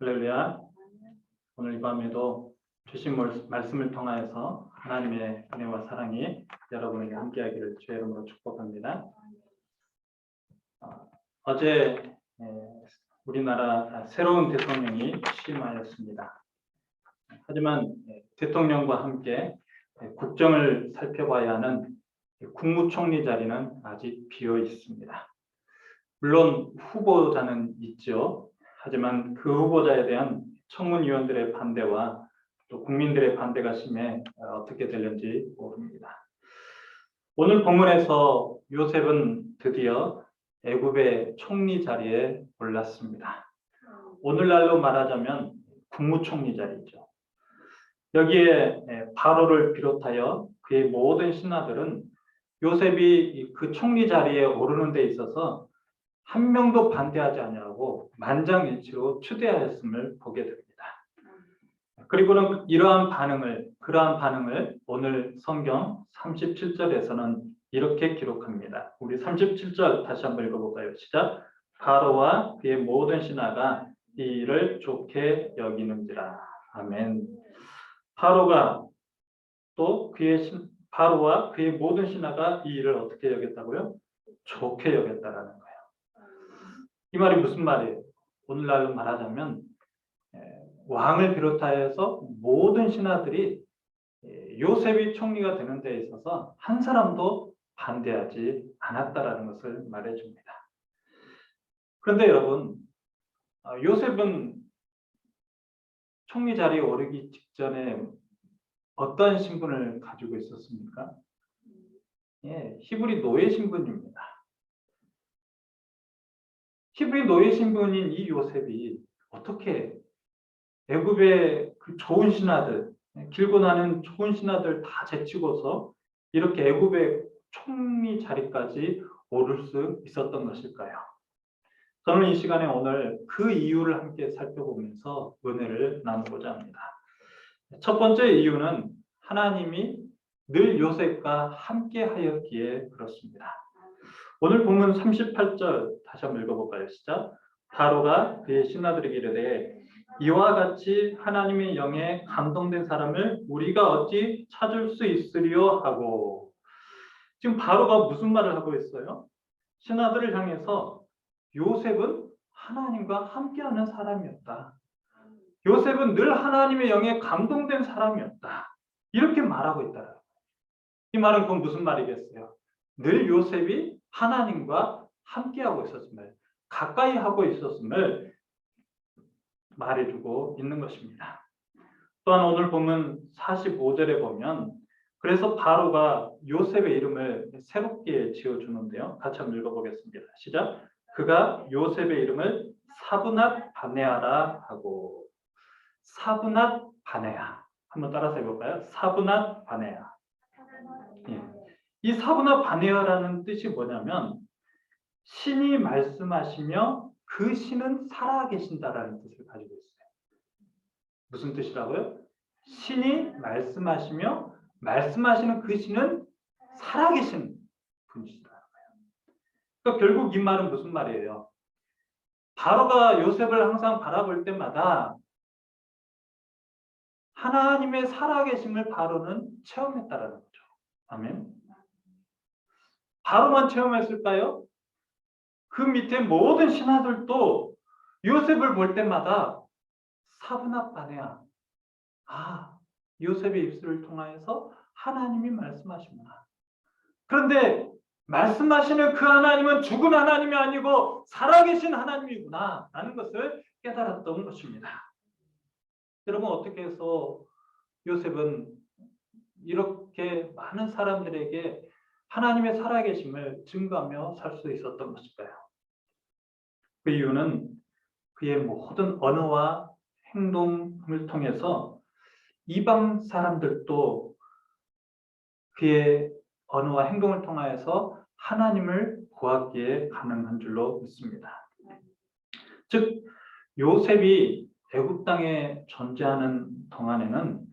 할렐루야. 오늘 이 밤에도 주신 말- 말씀을 통하여서 하나님의 은혜와 사랑이 여러분에게 함께하기를 주의 이름으로 축복합니다. 어, 어제 에, 우리나라 새로운 대통령이 취임하였습니다. 하지만 에, 대통령과 함께 에, 국정을 살펴봐야 하는 국무총리 자리는 아직 비어 있습니다. 물론 후보자는 있죠. 하지만 그 후보자에 대한 청문위원들의 반대와 또 국민들의 반대가 심해 어, 어떻게 될는지 모릅니다. 오늘 본문에서 요셉은 드디어 애굽의 총리 자리에 올랐습니다. 오늘날로 말하자면 국무총리 자리죠. 여기에 에, 바로를 비롯하여 그의 모든 신하들은 요셉이 그 총리 자리에 오르는 데 있어서 한 명도 반대하지 아니하고 만장일치로 추대하였음을 보게 됩니다. 그리고는 이러한 반응을 그러한 반응을 오늘 성경 37절에서는 이렇게 기록합니다. 우리 37절 다시 한번 읽어볼까요? 시작. 바로와 그의 모든 신하가 이 일을 좋게 여기는지라. 아멘. 바로가 또 그의 신, 바로와 그의 모든 신하가 이 일을 어떻게 여겼다고요? 좋게 여겼다라는 거예요. 이 말이 무슨 말이에요? 오늘날로 말하자면 에, 왕을 비롯하여서 모든 신하들이 에, 요셉이 총리가 되는 데 있어서 한 사람도 반대하지 않았다라는 것을 말해줍니다. 그런데 여러분, 아, 요셉은 총리 자리에 오르기 직전에 어떠한 신분을 가지고 있었습니까? 예, 히브리 노예 신분입니다. 히브리 노예 신분인 이 요셉이 어떻게 애굽의 그 좋은 신하들, 길고 나는 좋은 신하들 다 제치고서 이렇게 애굽의 총리 자리까지 오를 수 있었던 것일까요? 저는 이 시간에 오늘 그 이유를 함께 살펴보면서 은혜를 나누고자 합니다. 첫 번째 이유는 하나님이 늘 요셉과 함께 하였기에 그렇습니다. 오늘 본문 38절 다시 한번 읽어볼까요? 시작. 바로가 그의 신하들에게 이르되 이와 같이 하나님의 영에 감동된 사람을 우리가 어찌 찾을 수 있으리요 하고 지금 바로가 무슨 말을 하고 있어요? 신하들을 향해서 요셉은 하나님과 함께하는 사람이었다. 요셉은 늘 하나님의 영에 감동된 사람이었다. 이렇게 말하고 있다. 이 말은 그건 무슨 말이겠어요? 늘 요셉이 하나님과 함께하고 있었음을, 가까이 하고 있었음을 말해주고 있는 것입니다. 또한 오늘 보면 45절에 보면 그래서 바로가 요셉의 이름을 새롭게 지어주는데요. 같이 한번 읽어보겠습니다. 시작. 그가 요셉의 이름을 사브낫 바네아라 하고 사브낫 바네아 한번 따라서 해볼까요? 사브낫 바네아 예. 이 사브낫 바네아라는 뜻이 뭐냐면 신이 말씀하시며 그 신은 살아계신다라는 뜻을 가지고 있어요. 무슨 뜻이라고요? 신이 말씀하시며 말씀하시는 그 신은 살아계신 분이시다. 그러니까 결국 이 말은 무슨 말이에요? 바로가 요셉을 항상 바라볼 때마다 하나님의 살아계심을 바로는 체험했다라는 거죠. 아멘. 바로만 체험했을까요? 그 밑에 모든 신하들도 요셉을 볼 때마다 사분합 반해야. 아, 요셉의 입술을 통하여서 하나님이 말씀하시구나. 그런데 말씀하시는 그 하나님은 죽은 하나님이 아니고 살아계신 하나님이구나 라는 것을 깨달았던 것입니다. 여러분 어떻게 해서 요셉은 이렇게 많은 사람들에게 하나님의 살아계심을 증거하며 살 수 있었던 것일까요? 그 이유는 그의 모든 언어와 행동을 통해서 이방 사람들도 그의 언어와 행동을 통하여서 하나님을 보았기에 가능한 줄로 믿습니다. 즉 요셉이 애굽 땅에 존재하는 동안에는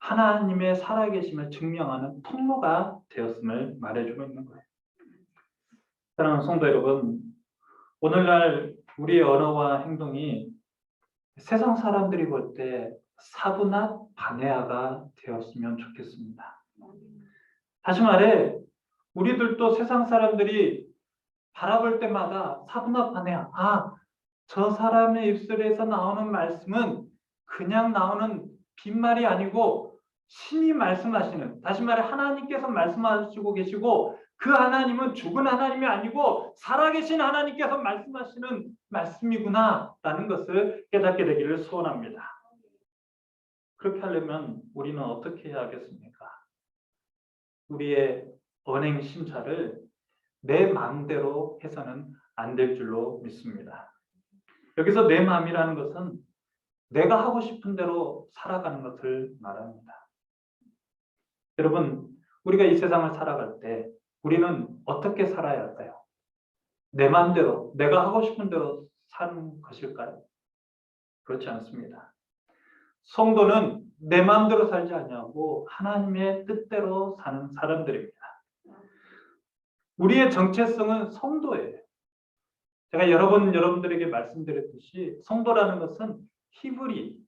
하나님의 살아계심을 증명하는 통로가 되었음을 말해주고 있는 거예요. 사랑하는 성도 여러분, 오늘날 우리의 언어와 행동이 세상 사람들이 볼 때 사분한 반해아가 되었으면 좋겠습니다. 다시 말해 우리들도 세상 사람들이 바라볼 때마다 사분한 반해아 아, 저 사람의 입술에서 나오는 말씀은 그냥 나오는 빈말이 아니고 신이 말씀하시는 다시 말해 하나님께서 말씀하시고 계시고 그 하나님은 죽은 하나님이 아니고 살아계신 하나님께서 말씀하시는 말씀이구나 라는 것을 깨닫게 되기를 소원합니다. 그렇게 하려면 우리는 어떻게 해야 하겠습니까? 우리의 언행 심사를 내 마음대로 해서는 안 될 줄로 믿습니다. 여기서 내 마음이라는 것은 내가 하고 싶은 대로 살아가는 것을 말합니다. 여러분, 우리가 이 세상을 살아갈 때 우리는 어떻게 살아야 할까요? 내 마음대로, 내가 하고 싶은 대로 사는 것일까요? 그렇지 않습니다. 성도는 내 마음대로 살지 않냐고 하나님의 뜻대로 사는 사람들입니다. 우리의 정체성은 성도예요. 제가 여러 번 여러분들에게 말씀드렸듯이 성도라는 것은 히브리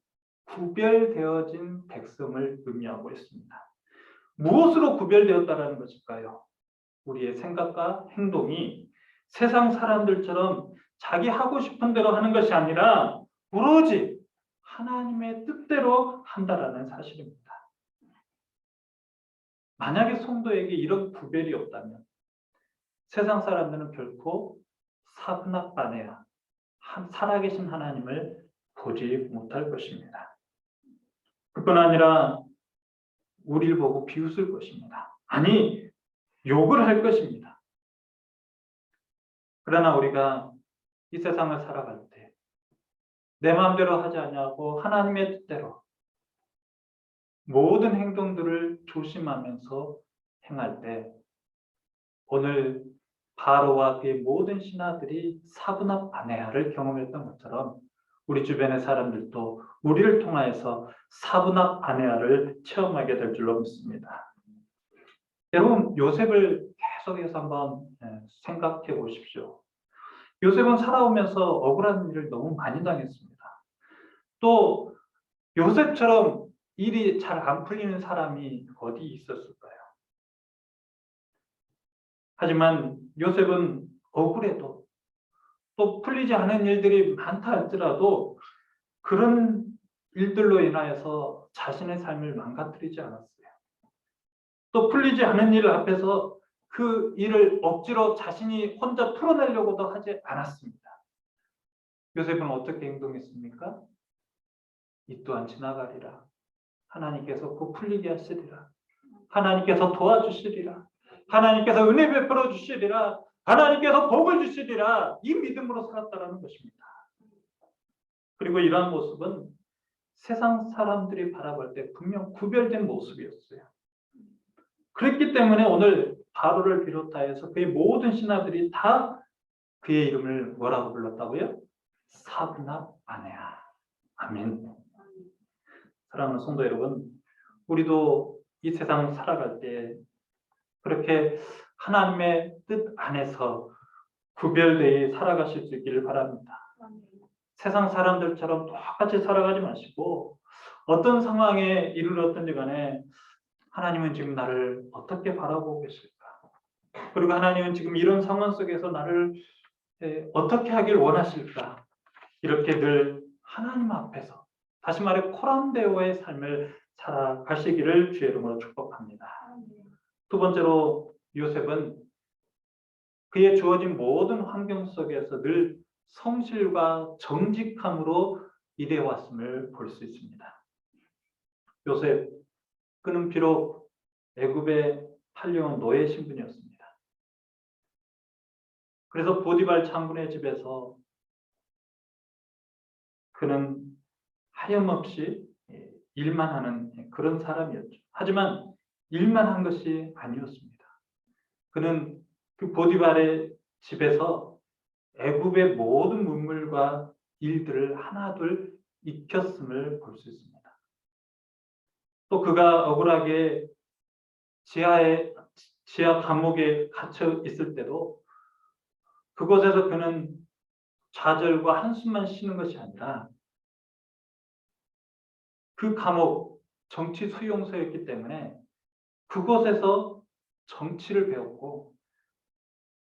구별되어진 백성을 의미하고 있습니다. 무엇으로 구별되었다라는 것일까요? 우리의 생각과 행동이 세상 사람들처럼 자기 하고 싶은 대로 하는 것이 아니라 오로지 하나님의 뜻대로 한다라는 사실입니다. 만약에 성도에게 이런 구별이 없다면 세상 사람들은 결코 사분학반해야 살아계신 하나님을 보지 못할 것입니다. 그뿐 아니라 우리를 보고 비웃을 것입니다. 아니 욕을 할 것입니다. 그러나 우리가 이 세상을 살아갈 때 내 마음대로 하지 않냐고 하나님의 뜻대로 모든 행동들을 조심하면서 행할 때 오늘 바로와 그의 모든 신하들이 사분합 반해야를 경험했던 것처럼 우리 주변의 사람들도 우리를 통하여서 사분합 반해야를 체험하게 될 줄로 믿습니다. 여러분 요셉을 계속해서 한번 예, 생각해 보십시오. 요셉은 살아오면서 억울한 일을 너무 많이 당했습니다. 또 요셉처럼 일이 잘 안 풀리는 사람이 어디 있었을까요? 하지만 요셉은 억울해도 또 풀리지 않은 일들이 많다 할지라도 그런 일들로 인하여서 자신의 삶을 망가뜨리지 않았어요. 또 풀리지 않은 일 앞에서 그 일을 억지로 자신이 혼자 풀어내려고도 하지 않았습니다. 요셉은 어떻게 행동했습니까? 이 또한 지나가리라. 하나님께서 곧 풀리게 하시리라. 하나님께서 도와주시리라. 하나님께서 은혜 베풀어 주시리라. 하나님께서 복을 주시리라. 이 믿음으로 살았다라는 것입니다. 그리고 이러한 모습은 세상 사람들이 바라볼 때 분명 구별된 모습이었어요. 그랬기 때문에 오늘 바로를 비롯하여서 그의 모든 신하들이 다 그의 이름을 뭐라고 불렀다고요? 사브나 아내야. 아멘. 사랑하는 성도 여러분, 우리도 이 세상 살아갈 때 그렇게 하나님의 뜻 안에서 구별되어 살아가실 수 있기를 바랍니다. 세상 사람들처럼 똑같이 살아가지 마시고 어떤 상황에 이르렀든지 간에 하나님은 지금 나를 어떻게 바라보고 계실까? 그리고 하나님은 지금 이런 상황 속에서 나를 어떻게 하길 원하실까? 이렇게 늘 하나님 앞에서 다시 말해 코란데오의 삶을 살아가시기를 주의 이름으로 축복합니다. 두 번째로 요셉은 그의 주어진 모든 환경 속에서 늘 성실과 정직함으로 일해 왔음을 볼 수 있습니다. 요셉 그는 비록 애굽의 팔려온 노예 신분이었습니다. 그래서 보디발 장군의 집에서 그는 하염없이 일만 하는 그런 사람이었죠. 하지만 일만 한 것이 아니었습니다. 그는 그 보디발의 집에서 애굽의 모든 문물과 일들을 하나둘 익혔음을 볼 수 있습니다. 또 그가 억울하게 지하에 지하 감옥에 갇혀 있을 때도 그곳에서 그는 좌절과 한숨만 쉬는 것이 아니라 그 감옥 정치 수용소였기 때문에 그곳에서 정치를 배웠고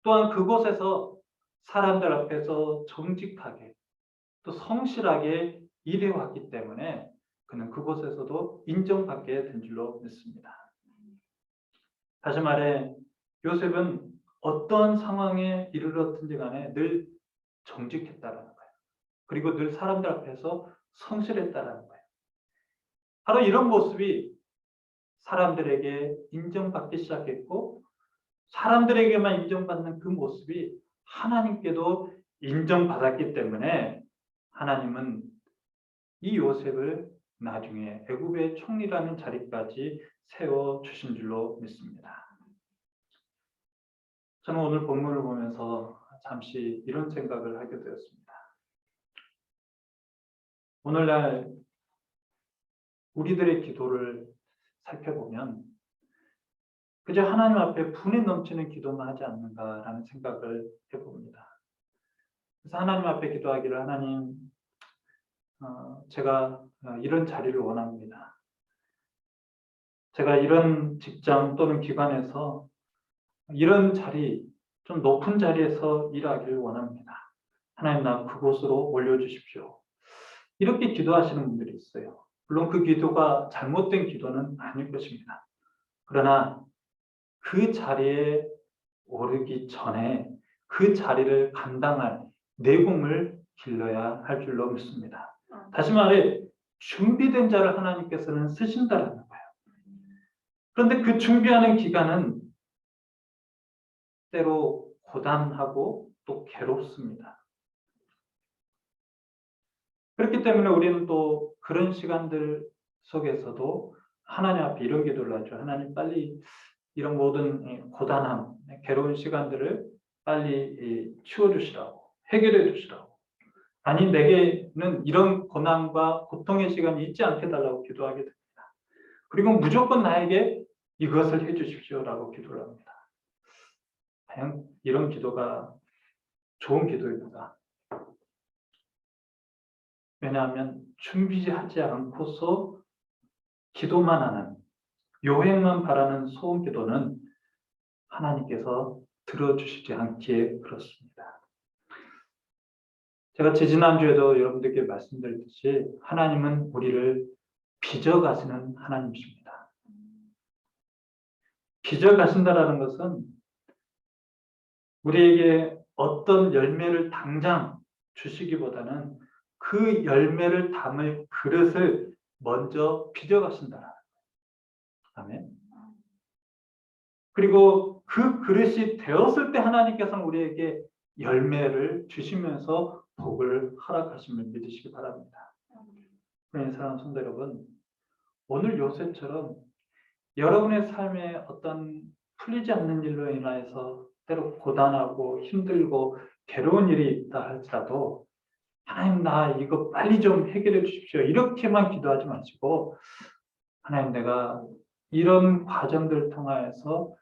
또한 그곳에서 사람들 앞에서 정직하게 또 성실하게 일해왔기 때문에 그는 그곳에서도 인정받게 된 줄로 믿습니다. 다시 말해 요셉은 어떤 상황에 이르렀든지 간에 늘 정직했다라는 거예요. 그리고 늘 사람들 앞에서 성실했다라는 거예요. 바로 이런 모습이 사람들에게 인정받기 시작했고 사람들에게만 인정받는 그 모습이 하나님께도 인정받았기 때문에 하나님은 이 요셉을 나중에 애굽의 총리라는 자리까지 세워 주신 줄로 믿습니다. 저는 오늘 본문을 보면서 잠시 이런 생각을 하게 되었습니다. 오늘날 우리들의 기도를 살펴보면 그저 하나님 앞에 분에 넘치는 기도만 하지 않는가라는 생각을 해봅니다. 그래서 하나님 앞에 기도하기를 하나님 어, 제가 이런 자리를 원합니다. 제가 이런 직장 또는 기관에서 이런 자리, 좀 높은 자리에서 일하기를 원합니다. 하나님 나 그곳으로 올려주십시오. 이렇게 기도하시는 분들이 있어요. 물론 그 기도가 잘못된 기도는 아닐 것입니다. 그러나 그 자리에 오르기 전에 그 자리를 감당할 내공을 길러야 할 줄로 믿습니다. 다시 말해 준비된 자를 하나님께서는 쓰신다라는 거예요. 그런데 그 준비하는 기간은 때로 고단하고 또 괴롭습니다. 그렇기 때문에 우리는 또 그런 시간들 속에서도 하나님 앞에 이런 기도를 하죠. 하나님 빨리 이런 모든 고단함, 괴로운 시간들을 빨리 치워주시라고, 해결해 주시라고. 아니, 내게는 이런 고난과 고통의 시간이 있지 않게 달라고 기도하게 됩니다. 그리고 무조건 나에게 이것을 해 주십시오라고 기도를 합니다. 과연 이런 기도가 좋은 기도입니다. 왜냐하면 준비하지 않고서 기도만 하는 요행만 바라는 소원 기도는 하나님께서 들어주시지 않기에 그렇습니다. 제가 지지난주에도 여러분들께 말씀드렸듯이 하나님은 우리를 빚어가시는 하나님이십니다. 빚어가신다라는 것은 우리에게 어떤 열매를 당장 주시기보다는 그 열매를 담을 그릇을 먼저 빚어가신다. 아멘. 그리고 그 그릇이 되었을 때 하나님께서는 우리에게 열매를 주시면서 복을 허락하심을 믿으시기 바랍니다. 그러니 사랑하는 성도 여러분, 오늘 요셉처럼 여러분의 삶에 어떤 풀리지 않는 일로 인하여서 때로 고단하고 힘들고 괴로운 일이 있다 할지라도 하나님 나 이거 빨리 좀 해결해 주십시오. 이렇게만 기도하지 마시고 하나님 내가 이런 과정들을 통하여서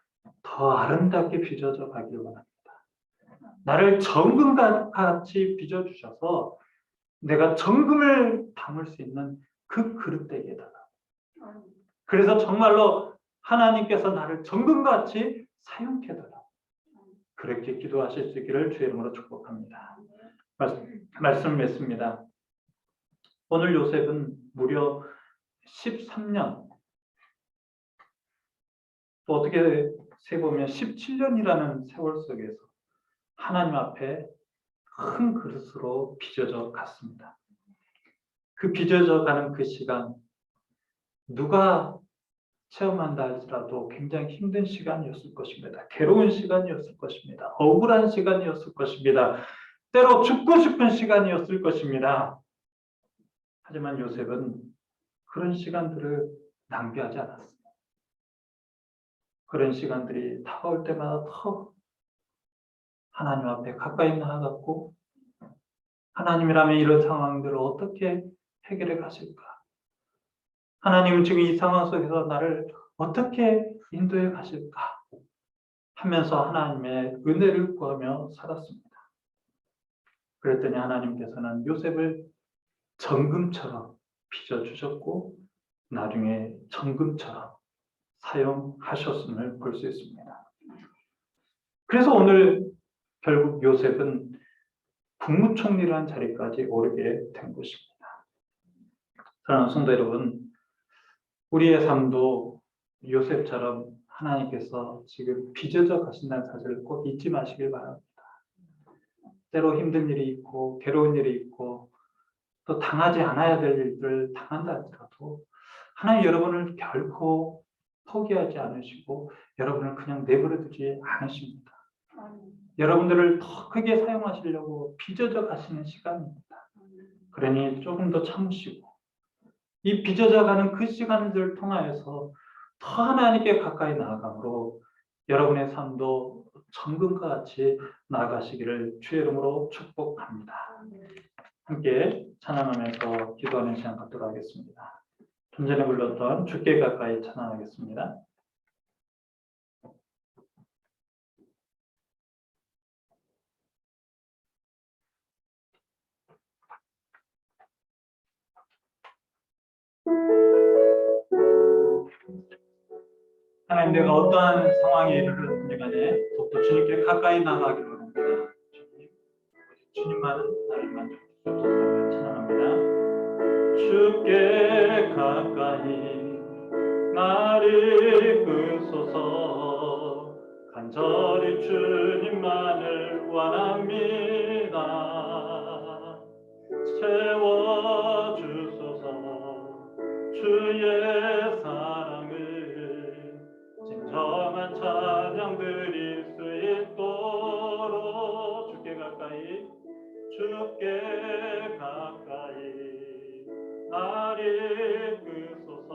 더 아름답게 빚어져 가기를 원합니다. 나를 정금같이 빚어주셔서 내가 정금을 담을 수 있는 그 그릇 되게 해달라. 그래서 정말로 하나님께서 나를 정금같이 사용해 달라. 그렇게 기도하실 수 있기를 주의 이름으로 축복합니다. 말씀 맺습니다. 오늘 요셉은 무려 13년 또 어떻게 세보면 17년이라는 세월 속에서 하나님 앞에 큰 그릇으로 빚어져 갔습니다. 그 빚어져 가는 그 시간 누가 체험한다 할지라도 굉장히 힘든 시간이었을 것입니다. 괴로운 시간이었을 것입니다. 억울한 시간이었을 것입니다. 때로 죽고 싶은 시간이었을 것입니다. 하지만 요셉은 그런 시간들을 낭비하지 않았습니다. 그런 시간들이 다가올 때마다 더 하나님 앞에 가까이 나아갔고 하나님이라면 이런 상황들을 어떻게 해결해 가실까? 하나님은 지금 이 상황 속에서 나를 어떻게 인도해 가실까? 하면서 하나님의 은혜를 구하며 살았습니다. 그랬더니 하나님께서는 요셉을 정금처럼 빚어주셨고 나중에 정금처럼 사용하셨음을 볼 수 있습니다. 그래서 오늘 결국 요셉은 국무총리라는 자리까지 오르게 된 것입니다. 사랑하는 성도 여러분, 우리의 삶도 요셉처럼 하나님께서 지금 빚어져 가신다는 사실을 꼭 잊지 마시길 바랍니다. 때로 힘든 일이 있고 괴로운 일이 있고 또 당하지 않아야 될 일들을 당한다 하더라도 하나님 여러분을 결코 포기하지 않으시고 여러분을 그냥 내버려 두지 않으십니다. 여러분들을 더 크게 사용하시려고 빚어져 가시는 시간입니다. 그러니 조금 더 참으시고 이 빚어져 가는 그 시간들을 통하여서 더 하나님께 가까이 나아감으로 여러분의 삶도 정금과 같이 나아가시기를 주의 이름으로 축복합니다. 함께 찬양하면서 기도하는 시간 갖도록 하겠습니다. 좀 전에 불렀던 주께 가까이 찬양하겠습니다. 하나님 내가 어떠한 상황에 이르렀든지 간에 더욱더 주님께 가까이 나가기를 원합니다. 주님, 주님만은 나를 만족주소서 찬양합니다. 주께 가까이 나를 이끄소서 간절히 주님만을 원합니다. 채워주소서 주의 주께 가까이 나를 이끄소서.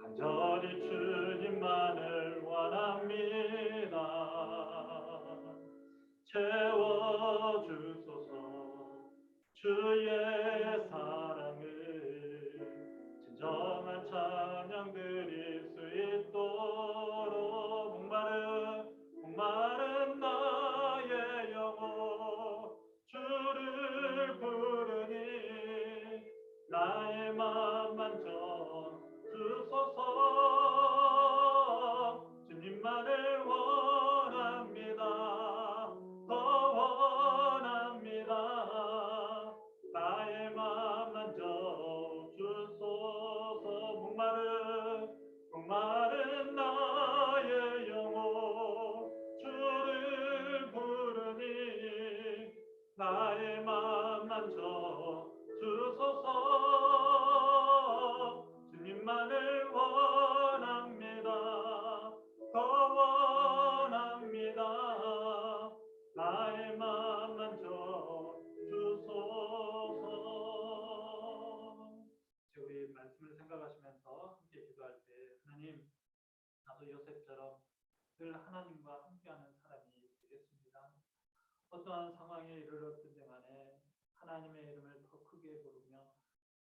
간절히 주님만을 원합니다. 채워주소서. 주의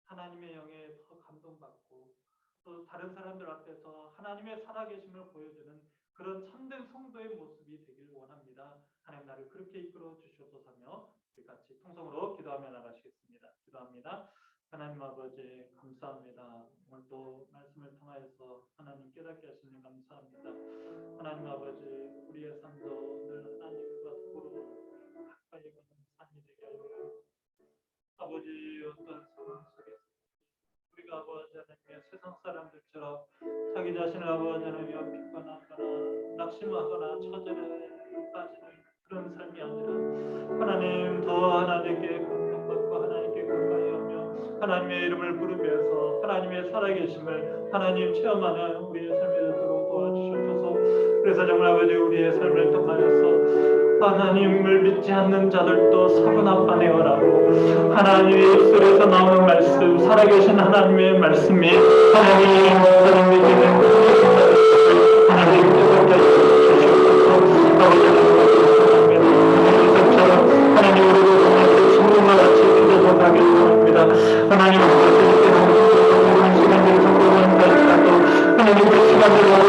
하나님의 영에 더 감동받고 또 다른 사람들 앞에서 하나님의 살아계심을 보여주는 그런 참된 성도의 모습이 되길 원합니다. 하나님 나를 그렇게 이끌어 주시옵소서며 우리 같이 통성으로 기도하며 나가시겠습니다. 기도합니다. 하나님 아버지 감사합니다. 오늘 또 말씀을 통하여서 하나님 깨닫게 하시는 감사합니다. 하나님 아버지 우리의 삶도 늘 하나님과 서로 가까이 가는 삶이 되게 하여 아버지 어떤 상황 우리가 아버지 하나님의 세상 사람들처럼 자기 자신을 아버지 하나님 비판하거나 낙심하거나 처절에 빠지는 그런 삶이 아니라 하나님 더 하나님께 감동받고 하나님께 가까이 하며 하나님의 이름을 부르면서 하나님의 살아계심을 하나님 체험하는 우리의 삶이 되도록 도와주셔서. 그래서 정말 아버지 우리의 삶을 통하여서 하나님을 믿지 않는 자들도 사고나빠내어라고 하나님의 입술에서 나오는 말씀 살아계신 하나님의 말씀이 하나님 사람 믿는 하나님 깨닫게 주시옵소서 아버지 하나님 우리를 성공과 같이 가길 원합니다 하나님 아버지 시간들을 성공하는 것이라도 하나님 그 시간들을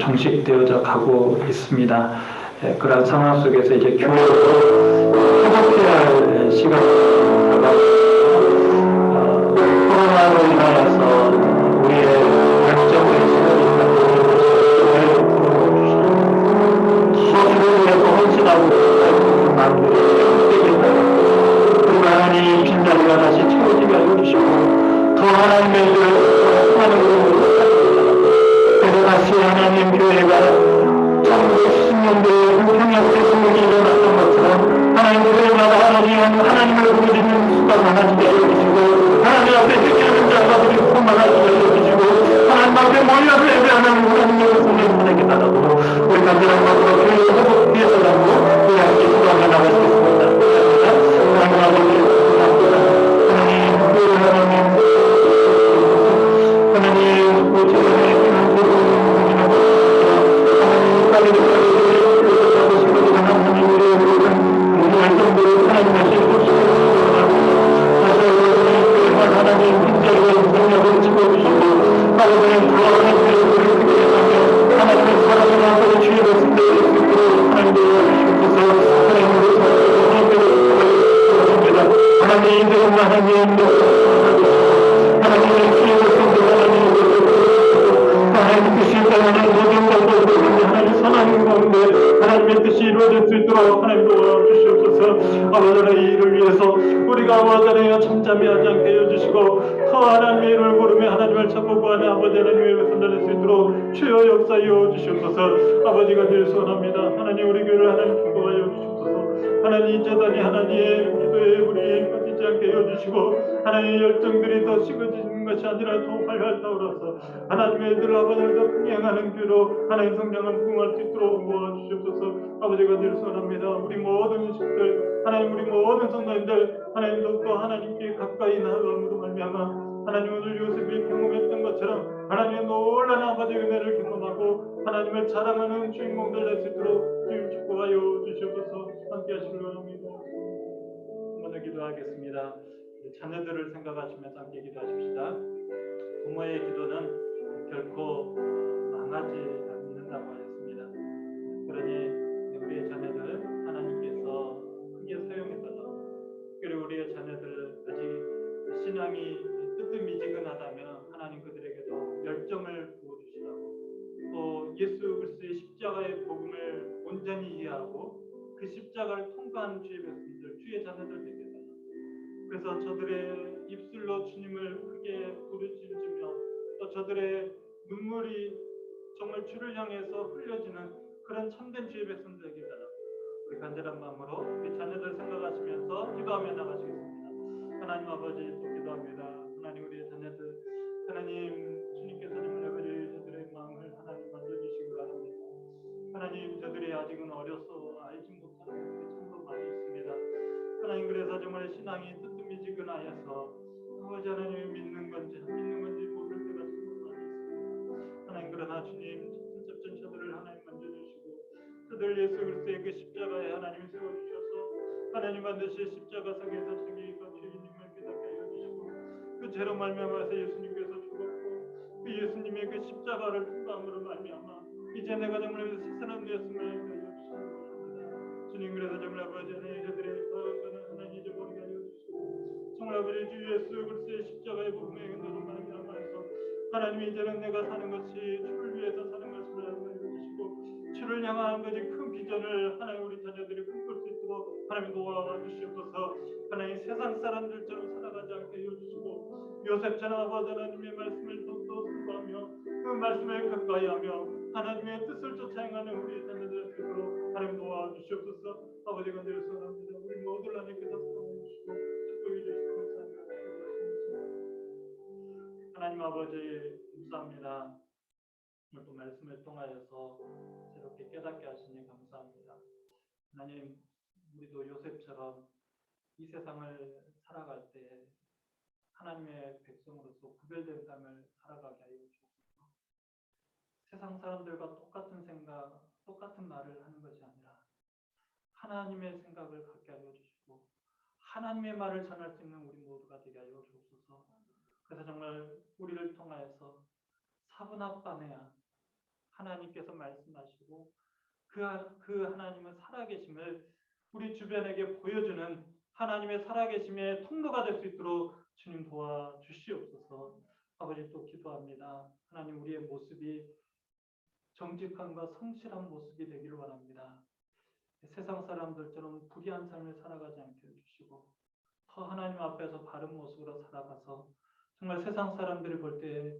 종식되어져 가고 있습니다. 예, 그런 상황 속에서 이제 교회도 회복해야 할 시간 아버지를 더 흥행하는 교로 하나님 성장한 부흥할 수 있도록 모아주시옵소서. 아버지가 늘 소원합니다. 우리 모든 식들 하나님 우리 모든 성도님들 하나님 더욱더 하나님께 가까이 나아감으로 말미암아 하나님 오늘 요셉이 경험했던 것처럼 하나님의 놀라운 아버지의 은혜를 경험하고 하나님을 자랑하는 주인공들 될 수 있도록 주님 축복하여 주시옵소서. 함께 하시길 원합니다. 먼저 기도하겠습니다. 자녀들을 생각하시면서 함께 기도하십시다. 부모의 기도는 결코 망하지 않는다고 하였습니다. 그러니 우리의 자녀들 하나님께서 크게 사용해달라. 그리고 우리의 자녀들 아직 신앙이 뜨뜻미지근하다면 하나님 그들에게도 열정을 부어주시라고 또 예수 그리스도의 십자가의 복음을 온전히 이해하고 그 십자가를 통과한 주의 백성들, 주의 자녀들 되게 달라. 그래서 저들의 입술로 주님을 크게 부르짖 저들의 눈물이 정말 주를 향해서 흘려지는 그런 참된 주의 백성들 되게 달라. 우리 간절한 마음으로 우리 자녀들 생각하시면서 기도하며 나가시겠습니다. 하나님 아버지 또 기도합니다. 하나님 우리의 자녀들 하나님 주님께서 정말 아버지 저들의 마음을 하나님 만져주시기 바랍니다. 하나님 저들이 아직은 어려서 알지 못하는 것들이 참도 많이 있습니다. 하나님 그래서 정말 신앙이 뜨뜻미지근하여서 아버지 하나님을 믿는 건지 안 믿는 건지 하나님 그러나 주님 첫째 저들을 하나님 만져주시고 저들 예수 그리스도의 그 십자가에 하나님 세워주셔서 하나님 반드시 십자가 상에서 자기가 죄인임을 깨닫게 해주시고 그 죄로 말미암아서 예수님께서 죽었고 그 예수님의 그 십자가를 통과함으로 말미암아 이제 내가 정말 새 사람 되었음을 알려주시옵소서. 주님 그래서 정말 아버지 하나님 저들의 거는 하나님 잊어버리게 하여 주시고 정말 아버지 주 예수 그리스도의 십자가의 은혜로 말미암아서 하나님 이제는 내가 사는 것이 주를 위해서 사는 것을 알게 해주시고 주를 향한 것이 큰 비전을 하나님 우리 자녀들이 꿈꿀 수 있도록 하나님 도와 주시옵소서. 하나님 세상 사람들처럼 살아가지 않게 해주시고 요셉처럼 아버지 하나님의 말씀을 더더 순수하며 그 말씀을 가까이 하며 하나님의 뜻을 쫓아 행하는 우리 자녀들 되도록 하나님 도와 주시옵소서. 아버지가 늘 소원합니다. 우리 모두 하나님께서 하나님 아버지 감사합니다 오늘 또 말씀을 통하여서 새롭게 깨닫게 하시니 감사합니다 하나님 우리도 요셉처럼 이 세상을 살아갈 때 하나님의 백성으로서 구별된 삶을 살아가게 하여 주옵소서. 세상 사람들과 똑같은 생각, 똑같은 말을 하는 것이 아니라 하나님의 생각을 갖게 하여 주시고 하나님의 말을 전할 수 있는 우리 모두가 되게 하여 주옵소서. 그래서 정말 우리를 통하여서 사분합반해야 하나님께서 말씀하시고 그, 하- 그 하나님은 살아계심을 우리 주변에게 보여주는 하나님의 살아계심의 통로가 될 수 있도록 주님 도와 주시옵소서. 아버지 또 기도합니다. 하나님 우리의 모습이 정직함과 성실한 모습이 되기를 원합니다. 세상 사람들처럼 불의한 삶을 살아가지 않게 해주시고 더 하나님 앞에서 바른 모습으로 살아가서 정말 세상 사람들이 볼때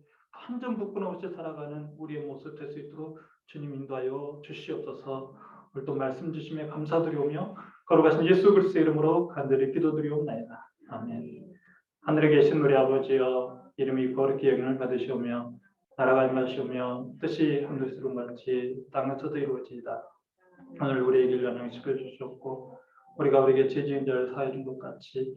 완전 부끄럼 없이 살아가는 우리의 모습 될 수 있도록 주님 인도하여 주시옵소서. 오늘 또 말씀 주심에 감사드리오며 거룩하신 예수 그리스도의 이름으로 간절히 기도드리옵나이다. 아멘. 하늘에 계신 우리 아버지여 이름이 거룩히 영광을 받으시오며 나라가 임하시오며 뜻이 하늘에서 같이 땅에서도 이루어지이다. 오늘 우리에게 양식을 주셨고 우리가 우리에게 죄지은 자를 사해 준것 같이